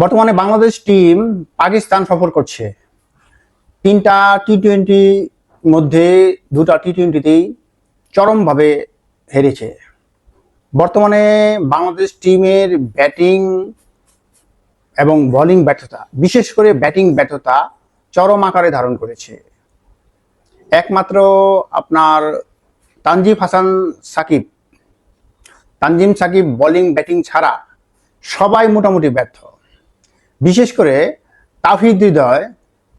বর্তমানে বাংলাদেশ টিম পাকিস্তান সফর করছে। তিনটা টি টোয়েন্টি মধ্যে দুটা টি টোয়েন্টিতেই চরমভাবে হেরেছে। বর্তমানে বাংলাদেশ টিমের ব্যাটিং এবং বোলিং ব্যর্থতা, বিশেষ করে ব্যাটিং ব্যর্থতা চরম আকারে ধারণ করেছে। একমাত্র আপনার তানজিব হাসান সাকিব, তানজিম সাকিব বোলিং ব্যাটিং ছাড়া সবাই মোটামুটি ব্যর্থ। বিশেষ করে তাহিদ হৃদয়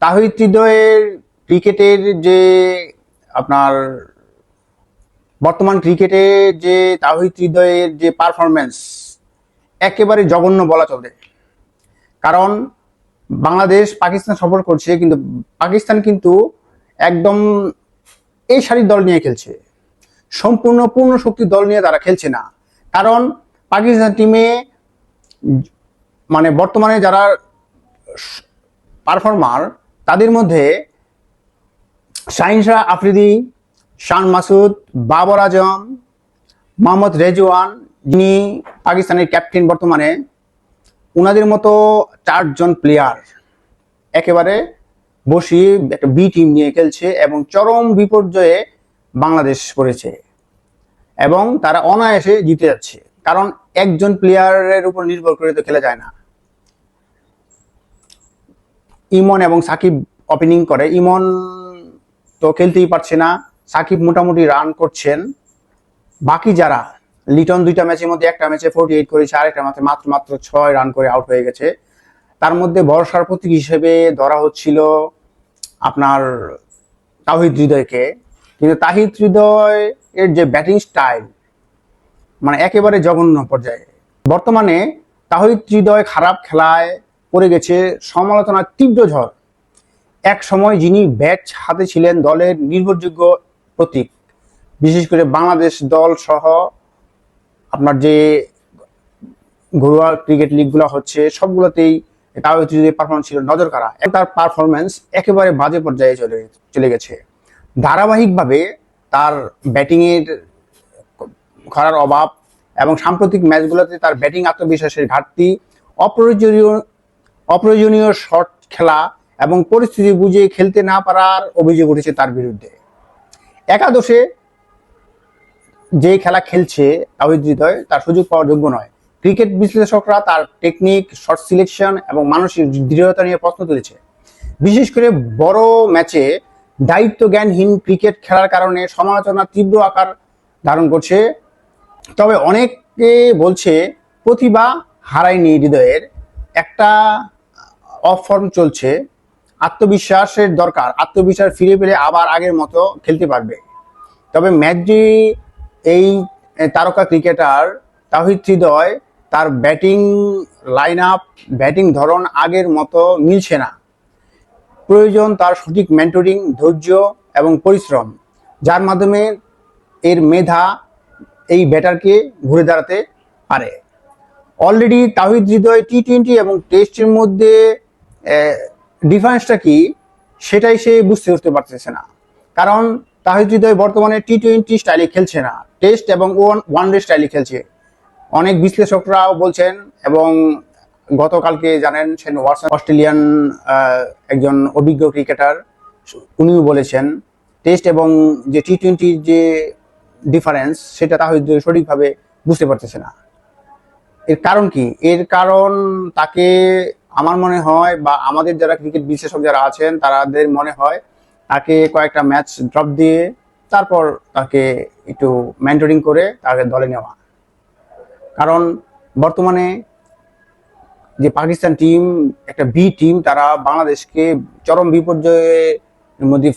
তাহিদ হৃদয়ের ক্রিকেটের যে আপনার বর্তমান ক্রিকেটে যে তাহিদ হৃদয়ের যে পারফরমেন্স একেবারে জঘন্য বলা চলে। কারণ বাংলাদেশ পাকিস্তান সফর করছে, কিন্তু পাকিস্তান কিন্তু একদম এই সারির দল নিয়ে খেলছে। সম্পূর্ণ পূর্ণ শক্তির দল নিয়ে তারা খেলছে না। কারণ পাকিস্তান টিমে মানে বর্তমানে যারা পারফর্মার, তাদের মধ্যে শাহিন শাহ আফ্রিদি, শান মাসুদ, বাবর আজম, মোহাম্মদ রেজওয়ান, যিনি পাকিস্তানের ক্যাপ্টেন বর্তমানে ওনাদের মতো চারজন প্লেয়ার একেবারে বসিয়ে একটা বি টিম নিয়ে খেলছে এবং চরম বিপর্যয়ে বাংলাদেশ পড়েছে এবং তারা অনায়াসে জিতে যাচ্ছে। কারণ একজন প্লেয়ারের উপর নির্ভর করে তো খেলা যায় না। ইমন এবং সাকিব ওপেনিং করে। ইমন তো খেলতেই পারছে না। সাকিব মোটামুটি রান করছেন। বাকি যারা, লিটন দুইটা ম্যাচের মধ্যে একটা ম্যাচে ফোর্টি এইট করেছে, আরেকটা ম্যাচে মাত্র মাত্র ছয় রান করে আউট হয়ে গেছে। তার মধ্যে ভরসার প্রতীক হিসেবে ধরা হচ্ছিল আপনার তাহিদ হৃদয়কে। কিন্তু তাহিদ হৃদয় এর যে ব্যাটিং স্টাইল মানে একেবারে জঘন্য পর্যায়ে। বর্তমানে তাহিদ হৃদয় খারাপ খেলায় পড়ে গেছে সমালোচনার তীব্র ঝড়। এক সময় যিনি ব্যাট হাতে ছিলেন দলের নির্ভরযোগ্য প্রতীক। বিশেষ করে বাংলাদেশ দল সহ আপনার যে ঘরোয়া ক্রিকেট লিগগুলো হচ্ছে, সবগুলোতেই তাহিদ হৃদয়ের পারফরমেন্স ছিল নজর কাড়া তার পারফরমেন্স একেবারে বাজে পর্যায়ে চলে চলে গেছে। ধারাবাহিকভাবে তার ব্যাটিংয়ের করার অভাব এবং সাম্প্রতিক ম্যাচগুলোতে তার ব্যাটিং আত্মবিশ্বাসের ঘাটতি, অপ্রয়োজনীয় অপ্রয়োজনীয় শট খেলা এবং পরিস্থিতি বুঝে খেলতে না পারার অভিযোগ উঠেছে তার বিরুদ্ধে। একাদশে যে খেলা খেলছে হৃদয় তার সুযোগ পাওয়ার যোগ্য নয়। ক্রিকেট বিশ্লেষকরা তার টেকনিক শর্ট সিলেকশন এবং মানসিক দৃঢ়তা নিয়ে প্রশ্ন তুলেছে। বিশেষ করে বড় ম্যাচে দায়িত্ব জ্ঞানহীন ক্রিকেট খেলার কারণে সমালোচনা তীব্র আকার ধারণ করছে। তবে অনেকে বলছে প্রতিভা হারায়নি হৃদয়ের। একটা অফ ফর্ম চলছে, আত্মবিশ্বাসের দরকার, আত্মবিশ্বাস ফিরে পেলে আবার আগের মতো খেলতে পারবে। তবে ম্যাচটি এই তারকা ক্রিকেটার তাহিদ হৃদয়, তার ব্যাটিং লাইন আপ ব্যাটিং ধরন আগের মতো মিলছে না। প্রয়োজন তার সঠিক মেন্টরিং ধৈর্য এবং পরিশ্রম, যার মাধ্যমে এর মেধা এই ব্যাটারকে ঘুরে দাঁড়াতে পারে। অলরেডি তাহিদ হৃদয় টি টোয়েন্টি এবং টেস্টের মধ্যে ডিফারেন্সটা কি? সেটাই সে বুঝতে উঠতে পারতেছে না। কারণ তাহিদ হৃদয় বর্তমানে টি টোয়েন্টি স্টাইলে খেলছে না। টেস্ট এবং ওয়ান ওয়ান ডে স্টাইলে খেলছে। অনেক বিশ্লেষকরাও বলছেন এবং গতকালকে জানেন সেন ওয়াটসন, অস্ট্রেলিয়ান একজন অভিজ্ঞ ক্রিকেটার উনিও বলেছেন টেস্ট এবং যে টি টোয়েন্টির যে ডিফারেন্স সেটা তাহিদ সঠিকভাবে বুঝতে পারতেছে না। এর কারণ কি? এর কারণ তাকে আমার মনে হয় বা আমাদের যারা ক্রিকেট বিশেষজ্ঞ যারা আছেন তাদের মনে হয় তাকে কয়েকটা ম্যাচ ড্রপ দিয়ে তারপর তাকে একটু মেন্টরিং করে তাকে দলে নেওয়া। কারণ বর্তমানে যে পাকিস্তান টিম একটা বি টিম তারা বাংলাদেশকে চরম বিপর্যয়ের মধ্যে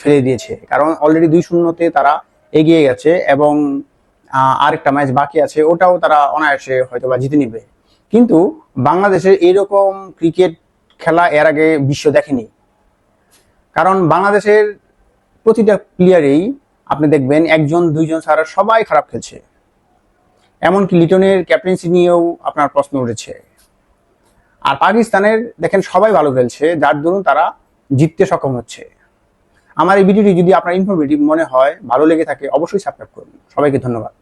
ফেলে দিয়েছে। কারণ অলরেডি দুই শূন্যতে তারা এগিয়ে গেছে এবং আরেকটা ম্যাচ বাকি আছে, ওটাও তারা অনায়াসে হয়তো বা জিতে নিবে। কিন্তু বাংলাদেশের এরকম ক্রিকেট খেলা এর আগে বিশ্ব দেখেনি। কারণ বাংলাদেশের প্রতিটা প্লেয়ারেই আপনি দেখবেন একজন, দুইজন ছাড়া সবাই খারাপ খেলছে। এমনকি লিটনের ক্যাপ্টেন্সি নিয়েও আপনার প্রশ্ন উঠেছে। আর পাকিস্তানের দেখেন সবাই ভালো খেলছে, যার দরুন তারা জিততে সক্ষম হচ্ছে। আমার এই ভিডিওটি যদি আপনার ইনফরমেটিভ মনে হয়, ভালো লেগে থাকে, অবশ্যই সাবস্ক্রাইব করুন। সবাইকে ধন্যবাদ।